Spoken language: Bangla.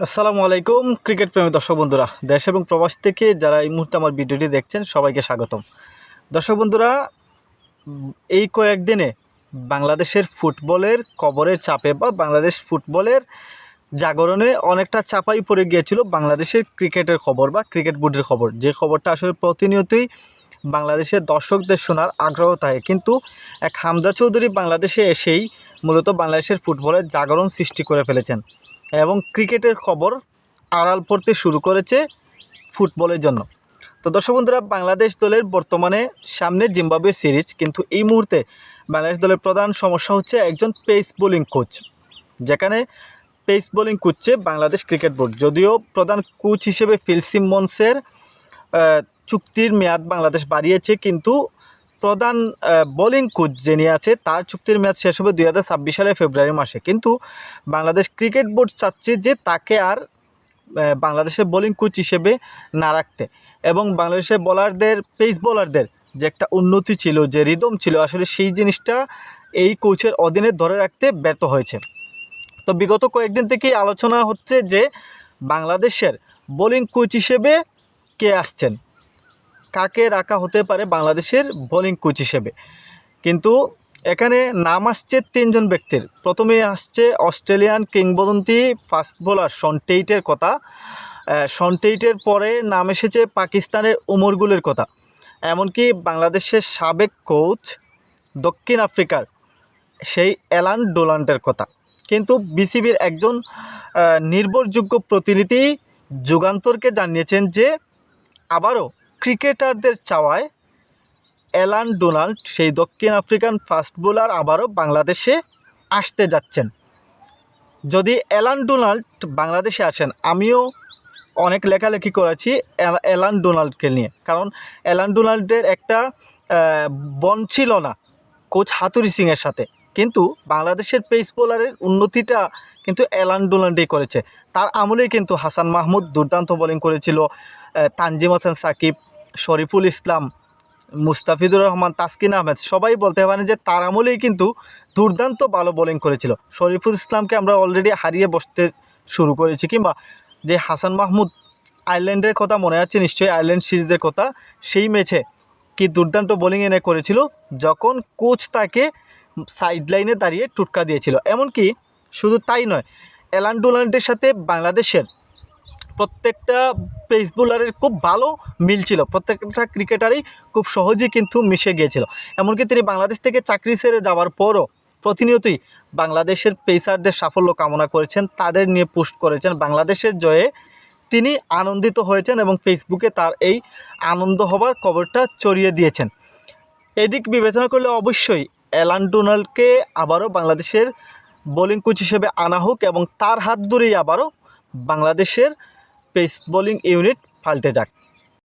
আসসালামু আলাইকুম, ক্রিকেট প্রেমী দর্শক বন্ধুরা। দেশ এবং প্রবাস থেকে যারা এই মুহূর্তে আমার ভিডিওটি দেখছেন, সবাইকে স্বাগতম। দর্শক বন্ধুরা, এই কয়েকদিনে বাংলাদেশের ফুটবলের কবরের চাপে বা বাংলাদেশ ফুটবলের জাগরণে অনেকটা চাপাই পড়ে গিয়েছিল বাংলাদেশের ক্রিকেটের খবর বা ক্রিকেট বোর্ডের খবর। যে খবরটা আসলে প্রতিনিয়তই বাংলাদেশের দর্শকদের শোনার আগ্রহ থাকে। কিন্তু এক হামদা চৌধুরী বাংলাদেশে এসেই মূলত বাংলাদেশের ফুটবলের জাগরণ সৃষ্টি করে ফেলেছেন। এবং ক্রিকেটের খবর আড়াল পড়তে শুরু করেছে ফুটবলের জন্য। তো দর্শক বন্ধুরা, বাংলাদেশ দলের বর্তমানে সামনে জিম্বাবুয়ে সিরিজ, কিন্তু এই মুহূর্তে বাংলাদেশ দলের প্রধান সমস্যা হচ্ছে একজন পেস বোলিং কোচ, যেখানে পেস বোলিং কোচছে বাংলাদেশ ক্রিকেট বোর্ড। যদিও প্রধান কোচ হিসেবে ফিল সিমন্সের চুক্তির মেয়াদ বাংলাদেশ বাড়িয়েছে, কিন্তু প্রধান বোলিং কোচ যিনি আছে, তার চুক্তির মেয়াদ শেষ হবে দুই হাজার ছাব্বিশ সালের ফেব্রুয়ারি মাসে। কিন্তু বাংলাদেশ ক্রিকেট বোর্ড চাচ্ছে যে তাকে আর বাংলাদেশের বোলিং কোচ হিসেবে না রাখতে। এবং বাংলাদেশের বোলারদের পেস বোলারদের যে একটা উন্নতি ছিল, যে রিদম ছিল, আসলে সেই জিনিসটা এই কোচের অধীনে ধরে রাখতে ব্যর্থ হয়েছে। তো বিগত কয়েকদিন থেকেই আলোচনা হচ্ছে যে বাংলাদেশের বোলিং কোচ হিসেবে কে আসছেন? কাকে রাখা হতে পারে বাংলাদেশের বোলিং কোচ হিসেবে। কিন্তু এখানে নাম আসছে তিনজন ব্যক্তির। প্রথমে আসছে অস্ট্রেলিয়ান কিংবদন্তি ফাস্ট বোলার শন টেইটের কথা। আহ, শন টেইটের পরে নাম এসেছে পাকিস্তানের উমরগুলের কথা। এমনকি বাংলাদেশের সাবেক কোচ দক্ষিণ আফ্রিকার সেই অ্যালান ডোলান্টের কথা। কিন্তু বিসিবির একজন নির্ভরযোগ্য প্রতিনিধি যুগান্তরকে জানিয়েছেন যে আবারও ক্রিকেটারদের চাওয়ায় অ্যালান ডোনাল্ড সেই দক্ষিণ আফ্রিকান ফাস্ট বোলার আবারও বাংলাদেশে আসতে যাচ্ছেন। যদি অ্যালান ডোনাল্ড বাংলাদেশে আসেন, আমিও অনেক লেখালেখি করেছি অ্যালা- অ্যালান ডোনাল্ডকে নিয়ে। কারণ অ্যালান ডোনাল্ডের একটা বন ছিল না, কোচ হাতুরি সিংয়ের সাথে। কিন্তু বাংলাদেশের পেস বোলারের উন্নতিটা কিন্তু অ্যালান ডোনাল্ডই করেছে। তার আমলেই কিন্তু হাসান মাহমুদ দুর্দান্ত বোলিং করেছিল তানজিম হাসান সাকিব শরীফুল ইসলাম, মুস্তাফিজুর রহমান, তাসকিন আহমেদ, সবাই বলতে পারেন যে তার আমলেই কিন্তু দুর্দান্ত ভালো বোলিং করেছিল। শরীফুল ইসলামকে আমরা অলরেডি হারিয়ে বসতে শুরু করেছি কিংবা যে হাসান মাহমুদ আয়ারল্যান্ডের কথা মনে আছে, নিশ্চয়ই আয়ারল্যান্ড সিরিজের কথা, সেই ম্যাচে কি দুর্দান্ত বোলিং এনে করেছিল, যখন কোচ তাকে সাইড লাইনে দাঁড়িয়ে টুটকা দিয়েছিল। এমনকি শুধু তাই নয় অ্যালান সাথে বাংলাদেশের প্রত্যেকটা পেস বোলারের খুব ভালো মিল ছিল। প্রত্যেকটা ক্রিকেটারই খুব সহজেই কিন্তু মিশে গিয়েছিল। এমনকি তিনি বাংলাদেশ থেকে চাকরি ছেড়ে যাওয়ার পরও প্রতিনিয়তই বাংলাদেশের পেসারদের সাফল্য কামনা করেছেন, তাদের নিয়ে পোস্ট করেছেন। বাংলাদেশের জয়ে তিনি আনন্দিত হয়েছেন এবং ফেসবুকে তার এই আনন্দ হবার খবরটা ছড়িয়ে দিয়েছেন। এদিক বিবেচনা করলে অবশ্যই অ্যালান ডোনাল্ডকে আবারও বাংলাদেশের বোলিং কোচ হিসেবে আনা হোক এবং তার হাত ধরেই আবারও বাংলাদেশের পেস বোলিং ইউনিট পাল্টে যাক।